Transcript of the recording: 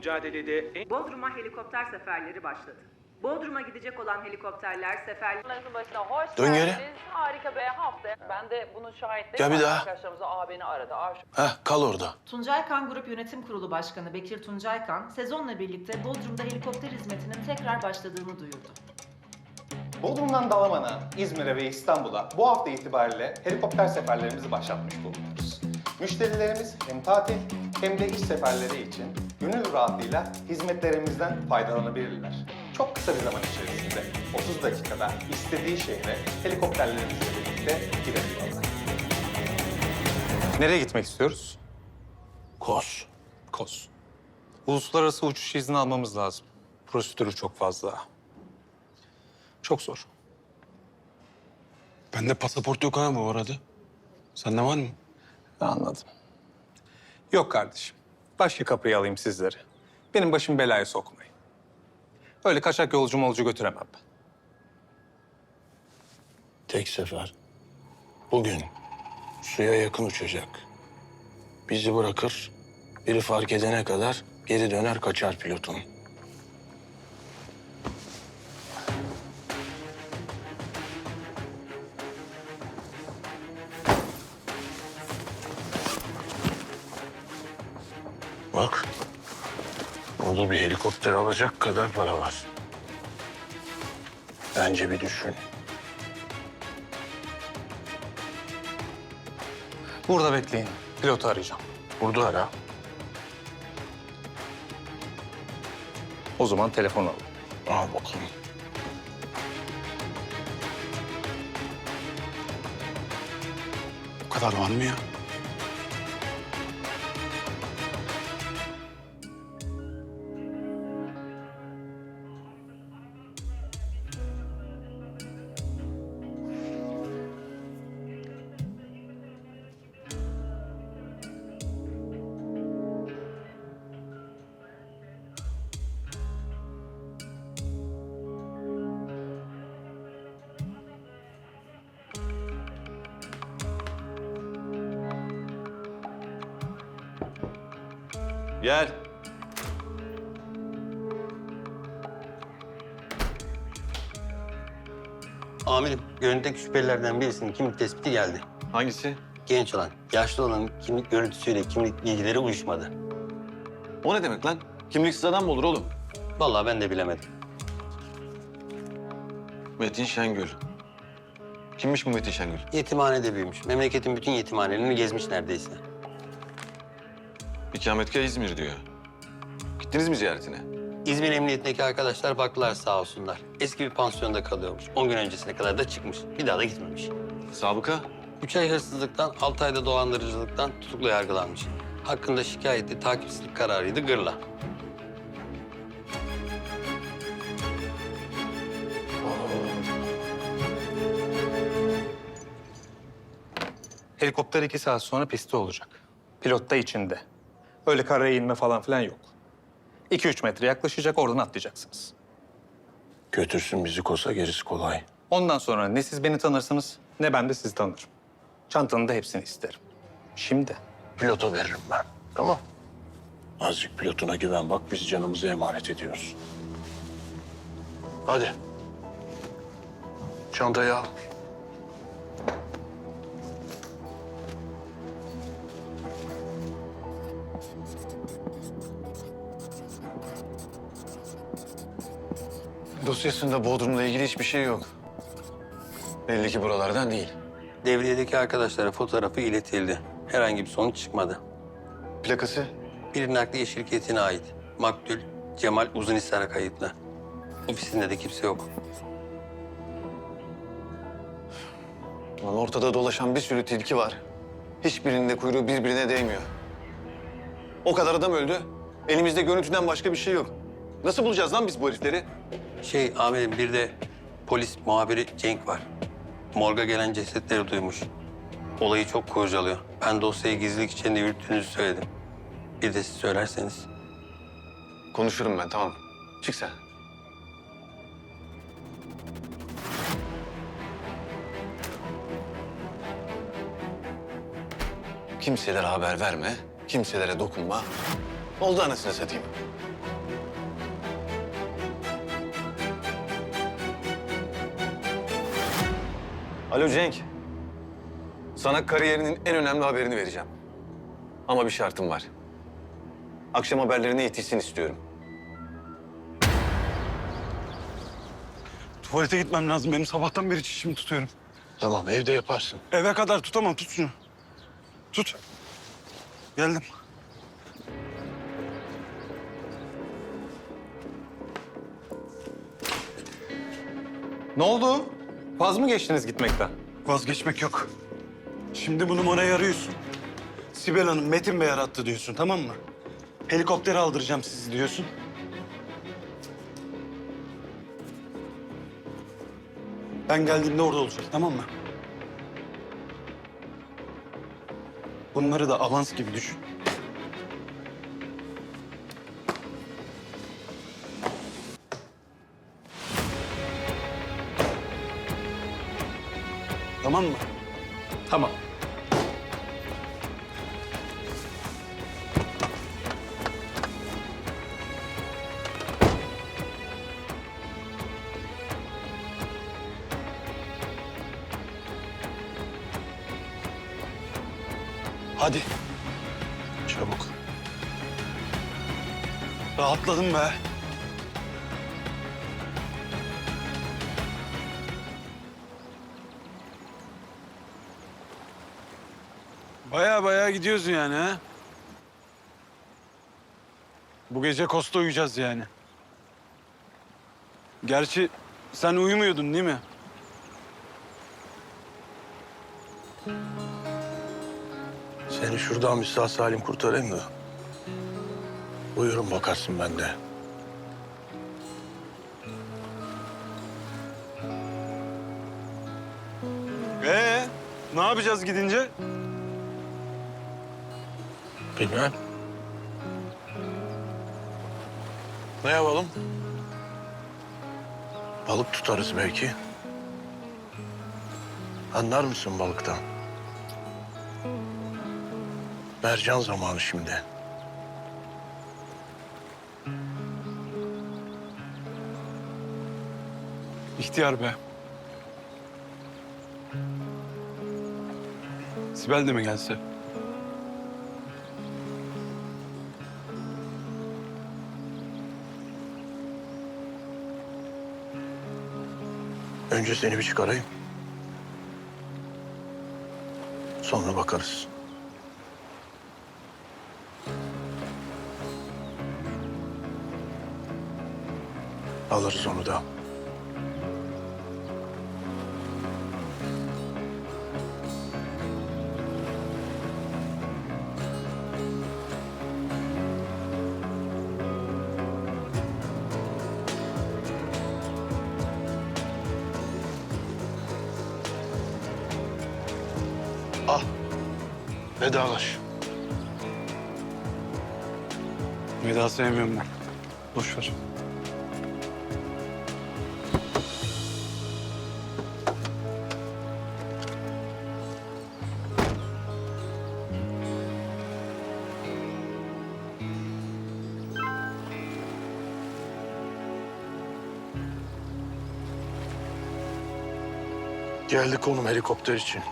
mücadelede en Bodrum'a helikopter seferleri başladı. Bodrum'a gidecek olan helikopterler sefer Ekranlarınızın başına hoş Dön geri. geldiniz. Harika bir hafta. Ben de bunun şahitleri Gel bir var. daha. Arkadaşlarımıza Aa beni aradı. Aa şu- Heh, kal orada. Tuncaykan Grup Yönetim Kurulu Başkanı Bekir Tuncaykan, sezonla birlikte Bodrum'da helikopter hizmetinin tekrar başladığını duyurdu. Bodrum'dan Dalaman'a, İzmir'e ve İstanbul'a bu hafta itibariyle helikopter seferlerimizi başlatmış bulunuyoruz. Müşterilerimiz hem tatil hem de iş seferleri için gönül rahatlığıyla hizmetlerimizden faydalanabilirler. Çok kısa bir zaman içerisinde 30 dakikada istediği şehre helikopterlerimizle birlikte gidebiliyorlar. Nereye gitmek istiyoruz? Kos. Kos. Uluslararası uçuş izni almamız lazım. Prosedürü çok fazla. Çok zor. Bende pasaport yok ha bu arada. Sende var mı? Anladım. Yok kardeşim. Başka kapıyı alayım sizleri. Benim başım belaya sokmayın. Öyle kaçak yolcu molcu götüremem ben. Tek sefer. Bugün suya yakın uçacak. Bizi bırakır, biri fark edene kadar geri döner kaçar pilotun. Bak, orada bir helikopter alacak kadar para var. Bence bir düşün. Burada bekleyin. Pilotu arayacağım. Burada ara. O zaman telefon alın. Al bakalım. Bu kadar var mı ya? Gel. Amirim, görüntüdeki şüphelilerden birisinin kimlik tespiti geldi. Hangisi? Genç olan, yaşlı olanın kimlik görüntüsüyle kimlik bilgileri uyuşmadı. O ne demek lan? Kimliksiz adam mı olur oğlum? Vallahi ben de bilemedim. Metin Şengül. Kimmiş bu Metin Şengül? Yetimhanede büyümüş. Memleketin bütün yetimhanelerini gezmiş neredeyse. İkametgah İzmir diyor. Gittiniz mi ziyaretine? İzmir Emniyetindeki arkadaşlar baktılar sağ olsunlar. Eski bir pansiyonda kalıyormuş. 10 gün öncesine kadar da çıkmış. Bir daha da gitmemiş. Sabıka? 3 ay hırsızlıktan, 6 ayda dolandırıcılıktan tutuklu yargılanmış. Hakkında şikayeti takipsizlik kararıydı gırla. Helikopter iki saat sonra pistte olacak. Pilot da içinde. Öyle karaya inme falan filan yok. 2-3 metre yaklaşacak, oradan atlayacaksınız. Götürsün bizi kosa gerisi kolay. Ondan sonra ne siz beni tanırsınız, ne ben de sizi tanırım. Çantanın da hepsini isterim. Şimdi Pilota veririm ben. Tamam. Azıcık pilotuna güven bak biz canımızı emanet ediyoruz. Hadi. Çantayı al. Dosyasında Bodrum'la ilgili hiçbir şey yok. Belli ki buralardan değil. Devriyedeki arkadaşlara fotoğrafı iletildi. Herhangi bir sonuç çıkmadı. Plakası? Bir nakliye şirketine ait. Maktul Cemal Uzunhisar'a kayıtlı. Ofisinde de kimse yok. Lan ortada dolaşan bir sürü tilki var. Hiçbirinin de kuyruğu birbirine değmiyor. O kadar adam öldü. Elimizde görüntüden başka bir şey yok. Nasıl bulacağız lan biz bu herifleri? Şey amirim bir de polis muhabiri Cenk var. Morga gelen cesetleri duymuş. Olayı çok kurcalıyor. Ben dosyayı gizlilik içinde yürüttüğünüzü söyledim. Bir de siz söylerseniz. Konuşurum ben tamam. Çık sen. Kimselere haber verme, kimselere dokunma. Oldu anasını satayım. Alo Cenk. Sana kariyerinin en önemli haberini vereceğim. Ama bir şartım var. Akşam haberlerine yetişsin istiyorum. Tuvalete gitmem lazım. Benim sabahtan beri çişimi tutuyorum. Tamam evde yaparsın. Eve kadar tutamam. Tut şunu. Tut. Geldim. Ne oldu? Vaz mı geçtiniz gitmekten? Vazgeçmek yok. Şimdi bu numarayı arıyorsun. Sibel Hanım Metin Bey arattı diyorsun tamam mı? Helikoptere aldıracağım sizi diyorsun. Ben geldiğimde orada olacak tamam mı? Bunları da avans gibi düşün. Tamam mı? Tamam. Hadi. Çabuk. Rahatladım be. Baya baya gidiyoruz yani ha. Bu gece Kosta uyuyacağız yani. Gerçi sen uyumuyordun değil mi? Seni şuradan bir sağ salim kurtarayım da. Buyurun bakarsın bende. Ee, ne yapacağız gidince? Bilmem. Ne yapalım? Balık tutarız belki. Anlar mısın balıktan? Mercan zamanı şimdi. İhtiyar be. Sibel de mi gelse? Önce seni bir çıkarayım. Sonra bakarız. Alırız onu da. Vedalaş. Veda sevmiyorum ben. Boş ver. Geldi konum helikopter için.